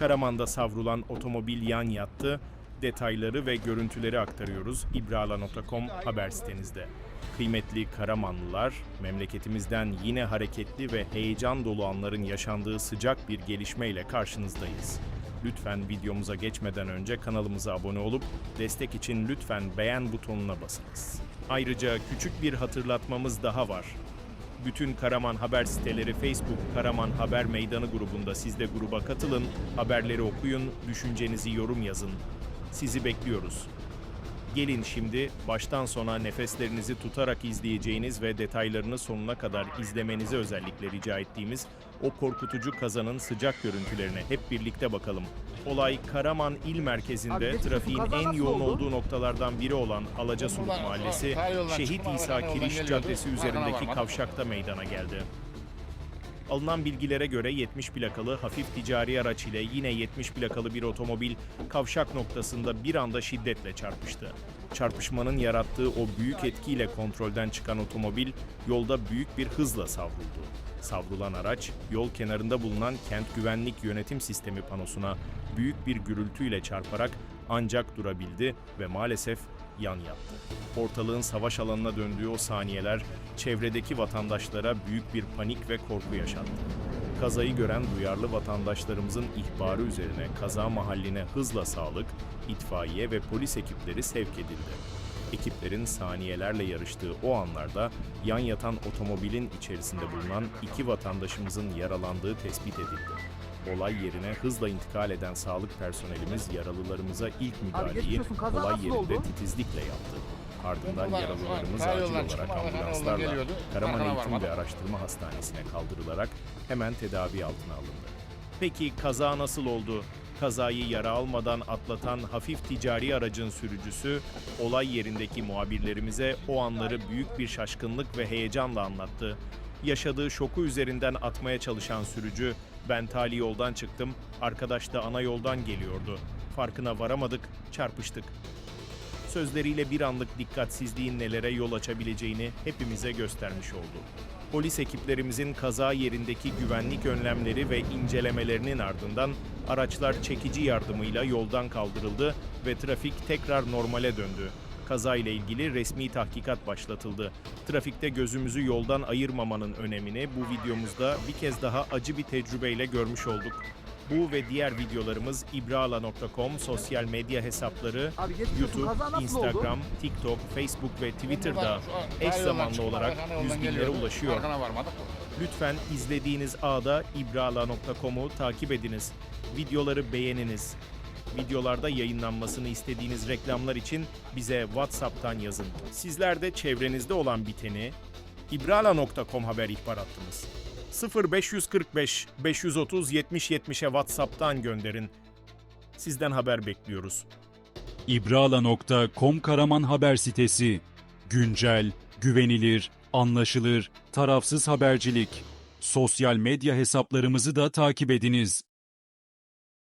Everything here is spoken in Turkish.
Karaman'da savrulan otomobil yan yattı. Detayları ve görüntüleri aktarıyoruz ibrala.com haber sitenizde. Kıymetli Karamanlılar, memleketimizden yine hareketli ve heyecan dolu anların yaşandığı sıcak bir gelişmeyle karşınızdayız. Lütfen videomuza geçmeden önce kanalımıza abone olup destek için lütfen beğen butonuna basınız. Ayrıca küçük bir hatırlatmamız daha var. Bütün Karaman haber siteleri Facebook Karaman Haber Meydanı grubunda siz de gruba katılın, haberleri okuyun, düşüncenizi yorum yazın. Sizi bekliyoruz. Gelin şimdi baştan sona nefeslerinizi tutarak izleyeceğiniz ve detaylarını sonuna kadar izlemenizi özellikle rica ettiğimiz o korkutucu kazanın sıcak görüntülerine hep birlikte bakalım. Olay Karaman il merkezinde Abi trafiğin en yoğun oldu? olduğu noktalardan biri olan Alacasuluk Buradan, Mahallesi Şehit İsa Kiriş. Caddesi üzerindeki kavşakta meydana geldi. Alınan bilgilere göre 70 plakalı hafif ticari araç ile yine 70 plakalı bir otomobil kavşak noktasında bir anda şiddetle çarpıştı. Çarpışmanın yarattığı o büyük etkiyle kontrolden çıkan otomobil yolda büyük bir hızla savruldu. Savrulan araç yol kenarında bulunan kent güvenlik yönetim sistemi panosuna büyük bir gürültüyle çarparak ancak durabildi ve maalesef yan yattı. Ortalığın savaş alanına döndüğü o saniyeler çevredeki vatandaşlara büyük bir panik ve korku yaşattı. Kazayı gören duyarlı vatandaşlarımızın ihbarı üzerine kaza mahalline hızla sağlık, itfaiye ve polis ekipleri sevk edildi. Ekiplerin saniyelerle yarıştığı o anlarda yan yatan otomobilin içerisinde bulunan iki vatandaşımızın yaralandığı tespit edildi. Olay yerine hızla intikal eden sağlık personelimiz yaralılarımıza ilk müdahaleyi kaza olay nasıl yerinde oldu? titizlikle yaptı. Ardından yaralılarımız acil olarak ambulanslarla geliyordu. Karaman Arkana Eğitim ve Araştırma Hastanesi'ne kaldırılarak hemen tedavi altına alındı. Peki kaza nasıl oldu? Kazayı yara almadan atlatan hafif ticari aracın sürücüsü olay yerindeki muhabirlerimize o anları büyük bir şaşkınlık ve heyecanla anlattı. Yaşadığı şoku üzerinden atmaya çalışan sürücü, ben tali yoldan çıktım, arkadaş da ana yoldan geliyordu. Farkına varamadık, çarpıştık sözleriyle bir anlık dikkatsizliğin nelere yol açabileceğini hepimize göstermiş oldu. Polis ekiplerimizin kaza yerindeki güvenlik önlemleri ve incelemelerinin ardından araçlar çekici yardımıyla yoldan kaldırıldı ve trafik tekrar normale döndü. Kaza ile ilgili resmi tahkikat başlatıldı. Trafikte gözümüzü yoldan ayırmamanın önemini bu videomuzda bir kez daha acı bir tecrübeyle görmüş olduk. Bu ve diğer videolarımız ibrala.com sosyal medya hesapları, Abi YouTube, Instagram, oldu? TikTok, Facebook ve Twitter'da eş zamanlı olarak yüz binlere ulaşıyor. Lütfen izlediğiniz ağda ibrala.com'u takip ediniz. Videoları beğeniniz. Videolarda yayınlanmasını istediğiniz reklamlar için bize WhatsApp'tan yazın. Sizler de çevrenizde olan biteni ibrala.com haber ihbar hattımız 0545 530 70 70'e WhatsApp'tan gönderin. Sizden haber bekliyoruz. İbrala.com Karaman haber sitesi. Güncel, güvenilir, anlaşılır, tarafsız habercilik. Sosyal medya hesaplarımızı da takip ediniz.